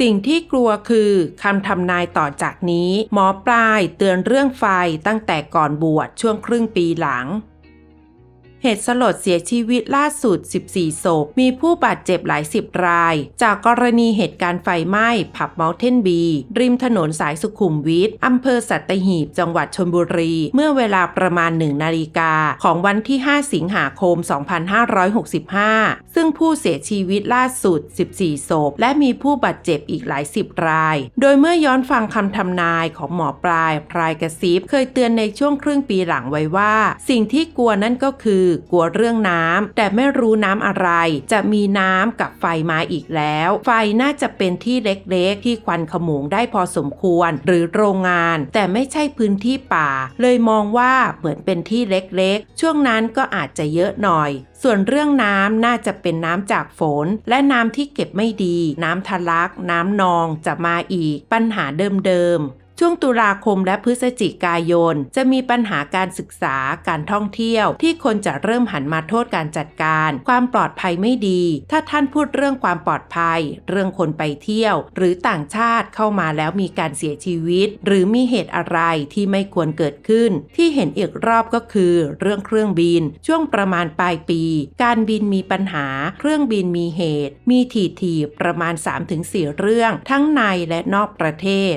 สิ่งที่กลัวคือคำทำนายต่อจากนี้ หมอปลายเตือนเรื่องไฟตั้งแต่ก่อนบวชช่วงครึ่งปีหลัง เหตุสลดเสียชีวิตล่าสุด 14 ศพ มีผู้บาดเจ็บหลายสิบราย จากกรณีเหตุการณ์ไฟไหม้ผับเมลเทนบี ริมถนนสายสุขุมวิท อำเภอสัตหีบ จังหวัดชนบุรี เมื่อเวลาประมาณ 1 นาฬิกา ของวันที่ 5 สิงหาคม 2565 ซึ่งผู้เสียชีวิตล่าสุด 14 ศพ และมีผู้บาดเจ็บอีกหลายสิบราย โดยเมื่อย้อนฟังคำทำนายของหมอปลายพรายกระซิบเคยเตือนในช่วงครึ่งปีหลังไว้ว่า สิ่งที่กลัวนั่นก็คือกลัวเรื่องน้ำแต่ไม่รู้น้ำอะไร จะมีน้ำกับไฟมาอีกแล้ว ไฟน่าจะเป็นที่เล็กๆ ที่ควันขมงได้พอสมควร หรือโรงงาน แต่ไม่ใช่พื้นที่ป่า เลยมองว่าเหมือนเป็นที่เล็กๆ ช่วงนั้นก็อาจจะเยอะหน่อย ส่วนเรื่องน้ำน่าจะเป็นน้ำจากฝน และน้ำที่เก็บไม่ดี น้ำทะลัก น้ำนองจะมาอีก ปัญหาเดิมๆ ช่วงตุลาคมและพฤศจิกายน จะมีปัญหาการศึกษาการท่องเที่ยว ที่คนจะเริ่มหันมาโทษการจัดการ ความปลอดภัยไม่ดี ถ้าท่านพูดเรื่องความปลอดภัย เรื่องคนไปเที่ยว หรือต่างชาติเข้ามาแล้วมีการเสียชีวิต หรือมีเหตุอะไรที่ไม่ควรเกิดขึ้น ที่เห็นอีกรอบก็คือเรื่องเครื่องบิน ช่วงประมาณปลายปี การบินมีปัญหา เครื่องบินมีเหตุ มีทีทีประมาณ 3-4 เรื่อง ทั้งในและนอกประเทศ